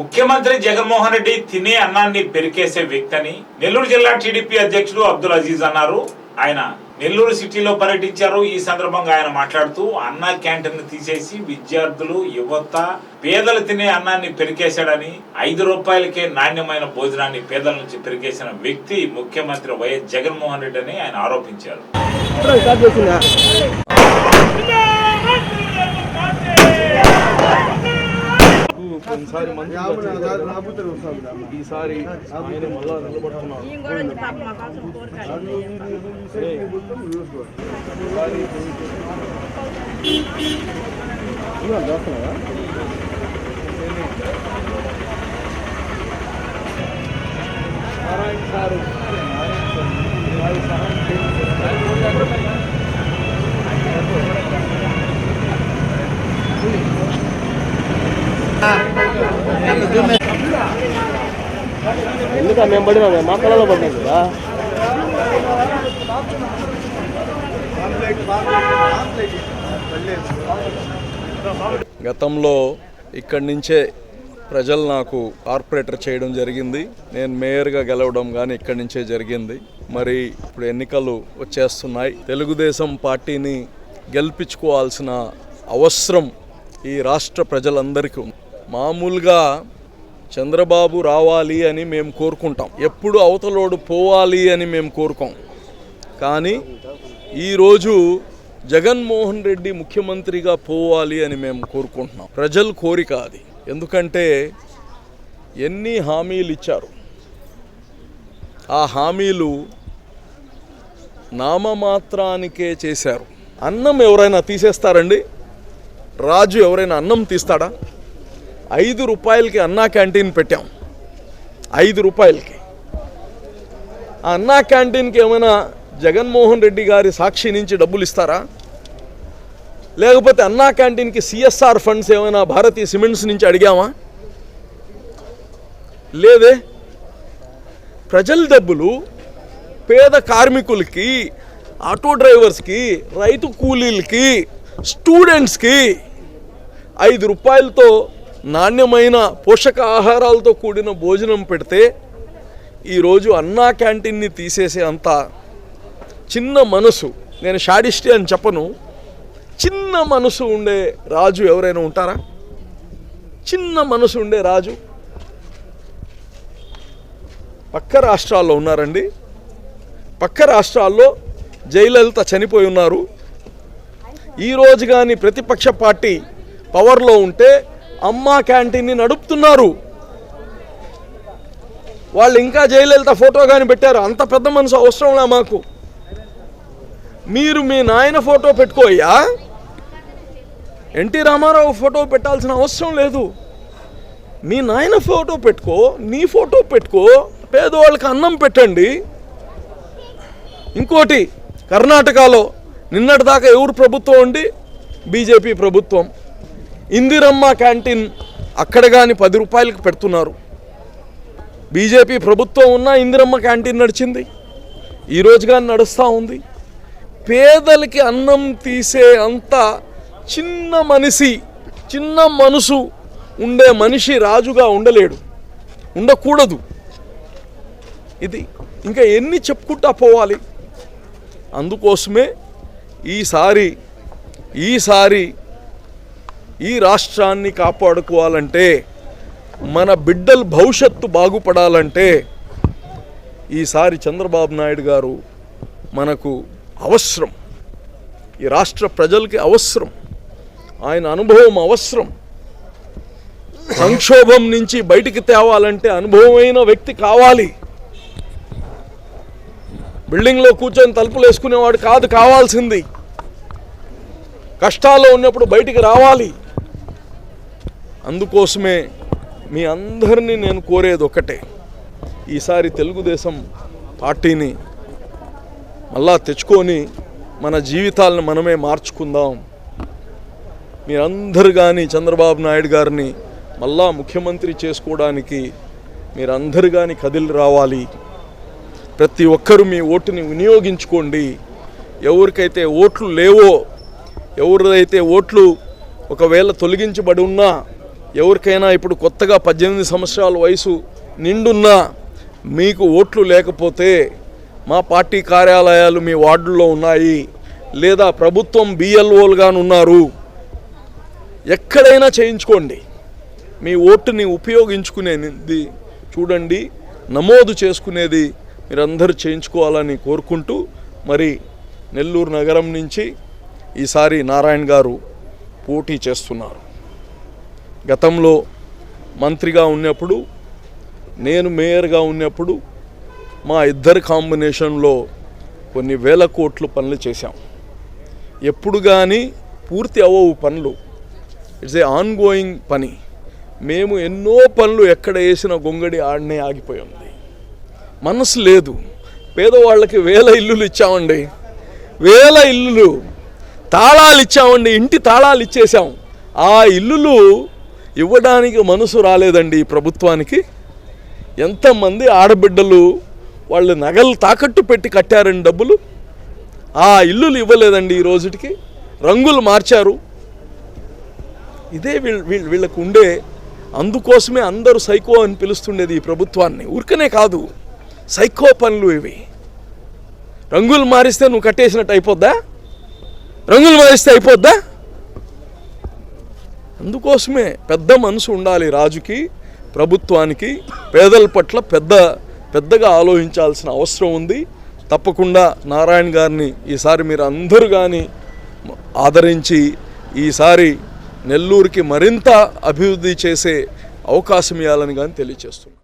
ముఖ్యమంత్రి జగన్మోహన్ రెడ్డి తినే అన్నాన్ని పెరికేసే వ్యక్తి అని నెల్లూరు జిల్లా టీడీపీ అధ్యక్షుడు అబ్దుల్ అజీజ్ అన్నారు. ఆయన నెల్లూరు సిటీలో పర్యటించారు. ఈ సందర్భంగా ఆయన మాట్లాడుతూ అన్న క్యాంటీన్ తీసేసి విద్యార్థులు యువత పేదలు తినే అన్నాన్ని పెరికేశాడని ఐదు రూపాయలకే నాణ్యమైన భోజనాన్ని పేదల నుంచి పెరికేసిన వ్యక్తి ముఖ్యమంత్రి వైఎస్ జగన్మోహన్ రెడ్డి అని ఆయన ఆరోపించారు. ఈసారి మంచి ఈసారి ఆయన మళ్ళా నిలబడుతున్నారు. కోసం కోరుతాడు నారాయణ సారు. ఎందుక మేము పడినా మా కళలో పడినాం కదా. గతంలో ఇక్కడి నుంచే ప్రజలు నాకు కార్పొరేటర్ చేయడం జరిగింది. నేను మేయర్గా గెలవడం కానీ ఇక్కడి నుంచే జరిగింది. మరి ఇప్పుడు ఎన్నికలు వచ్చేస్తున్నాయి. తెలుగుదేశం పార్టీని గెలిపించుకోవాల్సిన అవసరం ఈ రాష్ట్ర ప్రజలందరికీ ఉంది. మామూలుగా చంద్రబాబు రావాలి అని మేము కోరుకుంటాం. ఎప్పుడు అవతలోడు పోవాలి అని మేము కోరుకోం. కానీ ఈరోజు జగన్మోహన్ రెడ్డి ముఖ్యమంత్రిగా పోవాలి అని మేము కోరుకుంటున్నాం. ప్రజల కోరిక అది. ఎందుకంటే ఎన్ని హామీలు ఇచ్చారు. ఆ హామీలు నామమాత్రానికే చేశారు. అన్నం ఎవరైనా తీసేస్తారండి? రాజు ఎవరైనా అన్నం తీస్తాడా? ఐదు రూపాయలకి అన్నా క్యాంటీన్ పెట్టాం. ఐదు రూపాయలకి. ఆ అన్నా క్యాంటీన్కి ఏమైనా జగన్మోహన్ రెడ్డి గారి సాక్షి నుంచి డబ్బులు ఇస్తారా? లేకపోతే అన్నా క్యాంటీన్కి సిఎస్ఆర్ ఫండ్స్ ఏమైనా భారతీయ సిమెంట్స్ నుంచి అడిగామా? లేదే. ప్రజల డబ్బులు పేద కార్మికులకి ఆటో డ్రైవర్స్కి రైతు కూలీలకి స్టూడెంట్స్కి ఐదు రూపాయలతో నాణ్యమైన పోషక ఆహారాలతో కూడిన భోజనం పెడితే ఈరోజు అన్నా క్యాంటీన్ని తీసేసే అంత చిన్న మనసు నేను షాడిస్టి అని చెప్పను చిన్న మనసు ఉండే రాజు ఎవరైనా ఉంటారా? చిన్న మనసు ఉండే రాజు? పక్క రాష్ట్రాల్లో ఉన్నారండి. పక్క రాష్ట్రాల్లో జయలలిత చనిపోయి ఉన్నారు. ఈరోజు కానీ ప్రతిపక్ష పార్టీ పవర్లో ఉంటే అమ్మా క్యాంటీన్ని నడుపుతున్నారు. వాళ్ళు ఇంకా జయలలిత ఫోటో కానీ పెట్టారు. అంత పెద్ద మనసు అవసరంలా మాకు. మీరు మీ నాయన ఫోటో పెట్టుకోయ్యా? ఎన్టీ రామారావు ఫోటో పెట్టాల్సిన అవసరం లేదు. మీ నాయన ఫోటో పెట్టుకో నీ ఫోటో పెట్టుకో పేదవాళ్ళకి అన్నం పెట్టండి. ఇంకోటి కర్ణాటకలో నిన్నటిదాకా ఎవరు ప్రభుత్వం ఉండి బీజేపీ ప్రభుత్వం. ఇందిరమ్మ క్యాంటీన్ అక్కడ కానీ పది రూపాయలకు పెడుతున్నారు. బీజేపీ ప్రభుత్వం ఉన్న ఇందిరమ్మ క్యాంటీన్ నడిచింది. ఈరోజు కానీ నడుస్తూ ఉంది. పేదలకి అన్నం తీసే అంత చిన్న మనిషి చిన్న మనసు ఉండే మనిషి రాజుగా ఉండలేడు. ఉండకూడదు. ఇది ఇంకా ఎన్ని చెప్పుకుంటా పోవాలి? అందుకోసమే ఈసారి ఈసారి ఈ రాష్ట్రాన్ని కాపాడుకోవాలంటే మన బిడ్డల భవిష్యత్తు బాగుపడాలంటే ఈసారి చంద్రబాబు నాయుడు గారు మనకు అవసరం. ఈ రాష్ట్ర ప్రజలకి అవసరం. ఆయన అనుభవం అవసరం. సంక్షోభం నుంచి బయటికి తేవాలంటే అనుభవమైన వ్యక్తి కావాలి. బిల్డింగ్లో కూర్చొని తలుపులు వేసుకునేవాడు కాదు కావాల్సింది. కష్టాల్లో ఉన్నప్పుడు బయటికి రావాలి. అందుకోసమే మీ అందరినీ నేను కోరేది ఒకటే ఈసారి తెలుగుదేశం పార్టీని మళ్ళా తెచ్చుకొని మన జీవితాలను మనమే మార్చుకుందాం. మీరందరు కానీ చంద్రబాబు నాయుడు గారిని మళ్ళా ముఖ్యమంత్రి చేసుకోవడానికి మీరందరు కానీ కదిలి రావాలి. ప్రతి ఒక్కరూ మీ ఓటుని వినియోగించుకోండి. ఎవరికైతే ఓట్లు లేవో ఎవరైతే ఓట్లు ఒకవేళ తొలగించబడి ఉన్నా ఎవరికైనా ఇప్పుడు కొత్తగా పద్దెనిమిది సంవత్సరాల వయసు నిండున్నా మీకు ఓట్లు లేకపోతే మా పార్టీ కార్యాలయాలు మీ వార్డుల్లో ఉన్నాయి లేదా ప్రభుత్వం బిఎల్ఓలుగానున్నారు ఎక్కడైనా చేయించుకోండి. మీ ఓటుని ఉపయోగించుకునేది చూడండి నమోదు చేసుకునేది మీరందరూ చేయించుకోవాలని కోరుకుంటూ మరి నెల్లూరు నగరం నుంచి ఈసారి నారాయణ గారు పోటీ చేస్తున్నారు. గతంలో మంత్రిగా ఉన్నప్పుడు నేను మేయర్గా ఉన్నప్పుడు మా ఇద్దరి కాంబినేషన్లో కొన్ని వేల కోట్లు పనులు చేశాం. ఎప్పుడు కానీ పూర్తి అవ్వవు పనులు. ఇట్స్ ఏ ఆన్ గోయింగ్ పని. మేము ఎన్నో పనులు ఎక్కడ వేసిన గొంగడి ఆడనే ఆగిపోయి ఉంది. మనసు లేదు. పేదవాళ్ళకి వేల ఇల్లులు ఇచ్చామండి. వేల ఇల్లులు తాళాలు ఇచ్చామండి. ఇంటి తాళాలు ఇచ్చేసాం ఆ ఇల్లులు ఇవ్వడానికి మనసు రాలేదండి ఈ ప్రభుత్వానికి. ఎంతమంది ఆడబిడ్డలు వాళ్ళు నగలు తాకట్టు పెట్టి కట్టారండి డబ్బులు. ఆ ఇల్లులు ఇవ్వలేదండి ఈ రోజుటికి. రంగులు మార్చారు. ఇదే వీళ్ళు వీళ్ళకు ఉండే అందుకోసమే అందరూ సైకో అని పిలుస్తుండేది ఈ ప్రభుత్వాన్ని. ఊరికనే కాదు. సైకో పనులు ఇవి. రంగులు మారిస్తే నువ్వు కట్టేసినట్టు అయిపోద్దా? రంగులు మారిస్తే అయిపోద్దా? అందుకోసమే పెద్ద మనసు ఉండాలి రాజుకి ప్రభుత్వానికి పేదల పట్ల పెద్ద పెద్దగా ఆలోచించాల్సిన అవసరం ఉంది. తప్పకుండా నారాయణ గారిని ఈసారి మీరు అందరూ కానీ ఆదరించి ఈసారి నెల్లూరుకి మరింత అభివృద్ధి చేసే అవకాశం ఇవ్వాలని కానీ తెలియచేస్తున్నాను